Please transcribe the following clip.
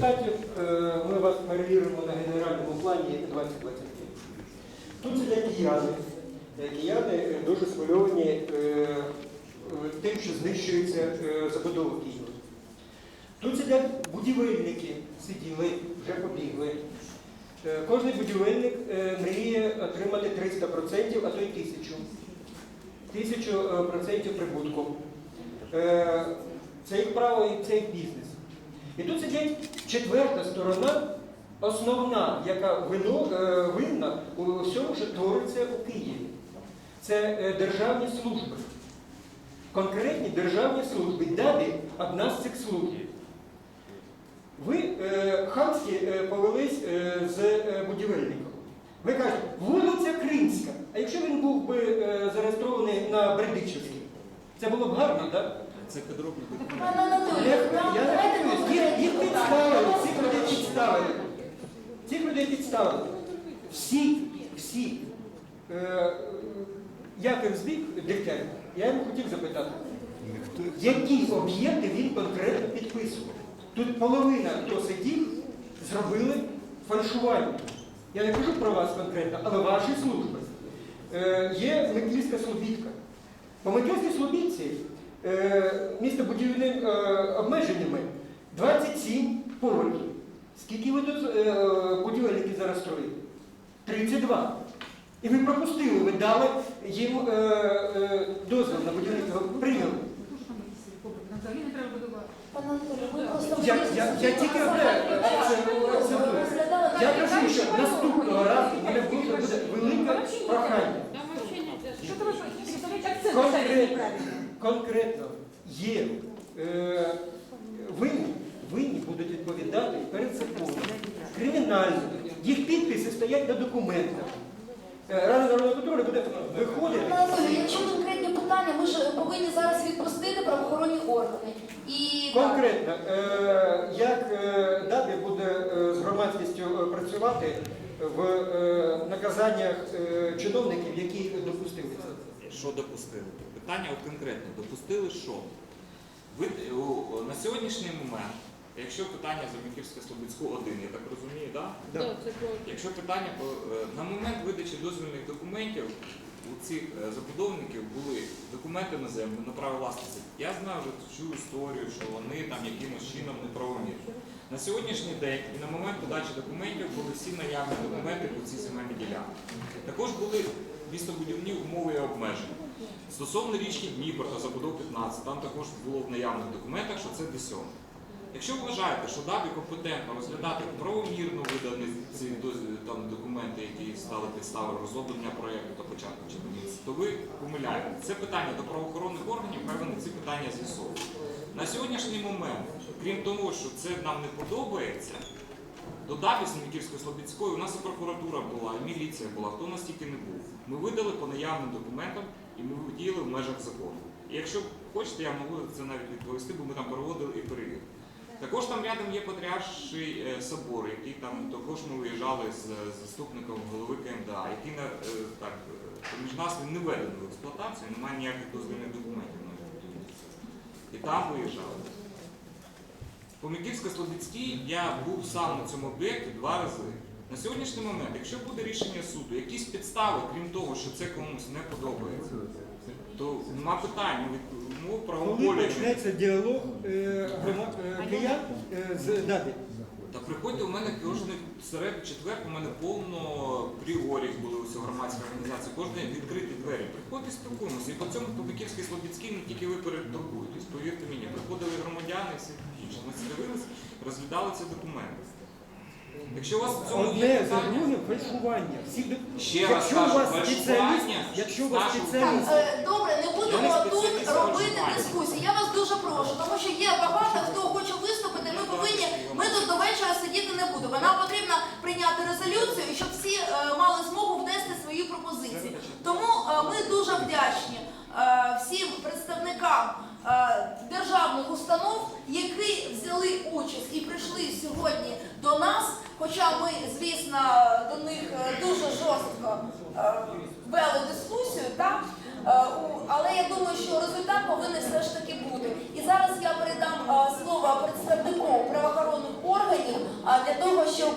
депутатів. Е, Ми вас перевіримо на генеральному плані 2025. Тут сидять кияни. Е, Кияни е, дуже схвильовані тим, що знищується забудова Києва. Тут сидять будівельники, сиділи, вже побігли. Кожен будівельник мріє отримати 300%, а то й тисячу. Тисячу процентів прибутку. Це їх право і це їх бізнес. І тут сидить четверта сторона, основна, яка вино, е, винна у всьому, що твориться у Києві. Це е, державні служби. Конкретні державні служби. ДАБІ одна з цих служб. Ви е, хамськи е, повелись е, з е, будівельником. Ви кажете, вулиця Кримська. А якщо він був би е, зареєстрований на Бердичівській, це було б гарно, так? Це підробний документ. Пане Анатолію, Я, я підставили, цих людей підставили. Цих людей підставили. Всі, всі. Е, Яків збіг Дегтярів, я йому хотів запитати, які об'єкти він конкретно підписував. Тут половина, хто сидів, зробили фальшування. Я не кажу про вас конкретно, але ваші служби. Е, є Микільська Слобідка. По Микільській Слобідці е, містобудівними е, обмеженнями 27 поверхів. Скільки ви тут е, будівельники зараз строїли? 32. І ви пропустили, ви дали їм е, е, дозвіл на будівництво, прийняли. Пане Анатолію, ми просто Я, я, я тільки це, це розглядали Я кажу, що наступного разу в мене буде, буде велике прохання. Там вообще не Що ви представляєте Конкретно, конкретно є е, винні, винні будуть відповідати перед законом. Кримінально. Їх підписи стоять на документах. Е, Рада народного контролю буде виходити. Якщо конкретні питання, ми ж повинні зараз відпустити правоохоронні органи. І. Конкретно, е, як е, ДАБІ буде е, з громадськістю працювати в е, наказаннях е, чиновників, які допустили це? Що допустили? Питання от конкретне. Допустили що? Ви, о, на сьогоднішній момент, якщо питання за Миківське Слобідську один, я так розумію, так? Да. Да. Якщо питання по е, на момент видачі дозвільних документів у цих е, забудовників були документи на землю на право власності. Я знаю вже цю історію, що вони там якимось чином неправомірні. На сьогоднішній день і на момент подачі документів були всі наявні документи по цій земельній ділянці. Також були містобудівні умови і обмеження. Стосовно річки Дніпр та забудов 15, там також було в наявних документах, що це десьоме. Якщо ви вважаєте, що ДАБІ компетентно розглядати правомірно видані ці там, документи, які стали підставою розроблення проєкту та початку чи будівництва, то ви помиляєте. Це питання до правоохоронних органів, хай вони ці питання з'ясовують. На сьогоднішній момент, крім того, що це нам не подобається, до ДАБІ Сміківської Слобідської у нас і прокуратура була, і міліція була, хто у нас тільки не був. Ми видали по наявним документам і ми діяли в межах закону. І якщо хочете, я можу це навіть відповісти, бо ми там проводили і перевірки. Також там рядом є Патріарший е, собор, який там також ми виїжджали з е, заступником голови КМДА, який на, е, так, е, між нас він не введений в експлуатацію, немає ніяких дозвільних документів на будівництво. І там виїжджали. По Микільсько-Слобідській я був сам на цьому об'єкті два рази. На сьогоднішній момент, якщо буде рішення суду, якісь підстави, крім того, що це комусь не подобається, то нема питань. Ми Коли правополі. почнеться діалог е, грома- е, киян е, з ДАБІ? Та приходьте у мене кожен середу четвер, у мене повно пріорів були усі громадські організації, кожен день відкриті двері. Приходьте спілкуємося. І по цьому по Биківській Слобідській не тільки ви перетурбуєтесь, повірте мені, приходили громадяни і всі інші. Ми дивилися, розглядали ці документи. Якщо у вас в цьому є Одне за питання, другим фальшування. Всі Ще раз якщо у кажу, вас фальшування якщо у вас нашого- Так, спеціаліст, е, добре, не Я будемо не тут спеціаліст, робити дискусії. Я вас дуже прошу, тому що є багато хто хоче виступити. Ми повинні, ми тут до вечора сидіти не будемо. Нам потрібно прийняти резолюцію, щоб всі е, мали змогу внести свої пропозиції. Тому е, ми дуже вдячні е, всім представникам е, державних установ, які взяли участь і прийшли сьогодні до нас. Хоча ми, звісно, до них е, дуже жорстко е, вели дискусію, так? Е, Але я думаю, що результат повинен все ж таки бути. І зараз я передам слово представнику правоохоронних органів для того, щоб